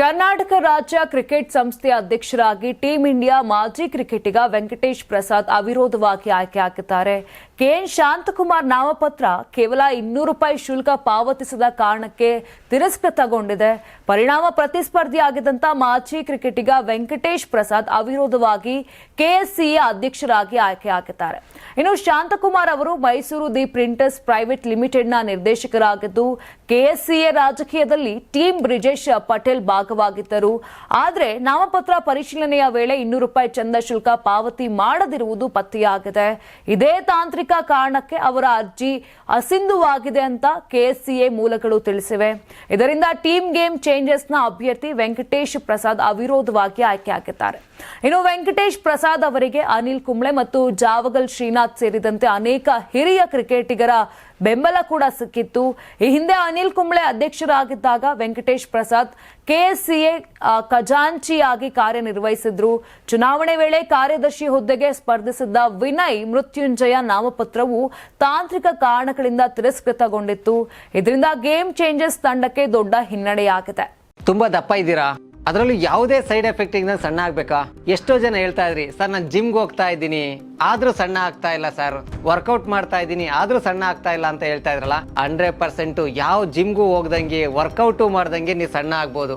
ಕರ್ನಾಟಕ ರಾಜ್ಯ ಕ್ರಿಕೆಟ್ ಸಂಸ್ಥೆಯ ಅಧ್ಯಕ್ಷರಾಗಿ ಟೀಂ ಇಂಡಿಯಾ ಮಾಜಿ ಕ್ರಿಕೆಟಿಗ ವೆಂಕಟೇಶ್ ಪ್ರಸಾದ್ ಅವಿರೋಧವಾಗಿ ಆಯ್ಕೆಯಾಗಿದ್ದಾರೆ ಕೆಎನ್ ಶಾಂತಕುಮಾರ್ ನಾಮಪತ್ರ ಕೇವಲ ಇನ್ನೂರು ರೂಪಾಯಿ ಶುಲ್ಕ ಪಾವತಿಸದ ಕಾರಣಕ್ಕೆ ತಿರಸ್ಕೃತಗೊಂಡಿದೆ. ಪರಿಣಾಮ ಪ್ರತಿಸ್ಪರ್ಧಿಯಾಗಿದ್ದಂಥ ಮಾಜಿ ಕ್ರಿಕೆಟಿಗ ವೆಂಕಟೇಶ್ ಪ್ರಸಾದ್ ಅವಿರೋಧವಾಗಿ ಕೆಎಸ್ಸಿಎ ಅಧ್ಯಕ್ಷರಾಗಿ ಆಯ್ಕೆಯಾಗಿದ್ದಾರೆ ಇನ್ನು ಶಾಂತಕುಮಾರ್ ಅವರು ಮೈಸೂರು ದಿ ಪ್ರಿಂಟರ್ಸ್ ಪ್ರೈವೇಟ್ ಲಿಮಿಟೆಡ್ನ ನಿರ್ದೇಶಕರಾಗಿದ್ದು, ಕೆಎಸ್ಸಿಎ ರಾಜಕೀಯದಲ್ಲಿ ಟೀಂ ಬ್ರಿಜೇಶ್ ಪಟೇಲ್ ಭಾಗವಾಗಿದ್ದರು. ಆದರೆ ನಾಮಪತ್ರ ಪರಿಶೀಲನೆಯ ವೇಳೆ ಇನ್ನೂರು ರೂಪಾಯಿ ಚಂದ ಶುಲ್ಕ ಪಾವತಿ ಮಾಡದಿರುವುದು ಪತ್ತೆಯಾಗಿದೆ. ಇದೇ ತಾಂತ್ರಿಕ ಕಾರಣಕ್ಕೆ ಅವರ ಅರ್ಜಿ ಅಸಿಂಧುವಾಗಿದೆ ಅಂತ ಕೆಎಸ್ಸಿಎ ಮೂಲಗಳು ತಿಳಿಸಿವೆ. ಇದರಿಂದ ಟೀಮ್ ಗೇಮ್ ಚೇಂಜರ್ಸ್ನ ಅಭ್ಯರ್ಥಿ ವೆಂಕಟೇಶ್ ಪ್ರಸಾದ್ ಅವಿರೋಧವಾಗಿ ಆಯ್ಕೆಯಾಗಿದ್ದಾರೆ ಇನ್ನು ವೆಂಕಟೇಶ್ ಪ್ರಸಾದ್ ಅವರಿಗೆ ಅನಿಲ್ ಕುಂಬ್ಳೆ ಮತ್ತು ಜಾವಗಲ್ ಶ್ರೀನಾಥ್ ಸೇರಿದಂತೆ ಅನೇಕ ಹಿರಿಯ ಕ್ರಿಕೆಟಿಗರ ಬೆಂಬಲ ಕೂಡ ಸಿಕ್ಕಿತ್ತು. ಈ ಹಿಂದೆ ಅನಿಲ್ ಕುಂಬ್ಳೆ ಅಧ್ಯಕ್ಷರಾಗಿದ್ದಾಗ ವೆಂಕಟೇಶ್ ಪ್ರಸಾದ್ ಕೆಎಸ್ಸಿಎ ಖಜಾಂಚಿಯಾಗಿ ಕಾರ್ಯನಿರ್ವಹಿಸಿದ್ರು. ಚುನಾವಣೆ ವೇಳೆ ಕಾರ್ಯದರ್ಶಿ ಹುದ್ದೆಗೆ ಸ್ಪರ್ಧಿಸಿದ್ದ ವಿನಯ್ ಮೃತ್ಯುಂಜಯ ನಾಮಪತ್ರವು ತಾಂತ್ರಿಕ ಕಾರಣಗಳಿಂದ ತಿರಸ್ಕೃತಗೊಂಡಿತ್ತು. ಇದರಿಂದ ಗೇಮ್ ಚೇಂಜಸ್ ತಂಡಕ್ಕೆ ದೊಡ್ಡ ಹಿನ್ನಡೆಯಾಗಿದೆ. ತುಂಬಾ ದಪ್ಪ ಇದ್ದೀರಾ? ಅದರಲ್ಲೂ ಯಾವುದೇ ಸೈಡ್ ಎಫೆಕ್ಟ್ ಇಂದ ಸಣ್ಣ ಆಗ್ಬೇಕಾ? ಎಷ್ಟೋ ಜನ ಹೇಳ್ತಾ ಇದ್ರಿ, ಸರ್, ನಾನು ಜಿಮ್ಗೆ ಹೋಗ್ತಾ ಇದ್ದೀನಿ. ಆದ್ರೂ ಸಣ್ಣ ಆಗ್ತಾ ಇಲ್ಲ, ಸರ್. ವರ್ಕೌಟ್ ಮಾಡ್ತಾ ಇದ್ದೀನಿ, ಆದ್ರೂ ಸಣ್ಣ ಆಗ್ತಾ ಇಲ್ಲ ಅಂತ ಹೇಳ್ತಾ ಇದ್ರಲ್ಲ, ಹಂಡ್ರೆಡ್ ಪರ್ಸೆಂಟ್ ಯಾವ ಜಿಮ್ಗೂ ಹೋಗ್ದಂಗೆ, ವರ್ಕೌಟು ಮಾಡ್ದಂಗೆ ನೀವು ಸಣ್ಣ ಆಗ್ಬೋದು.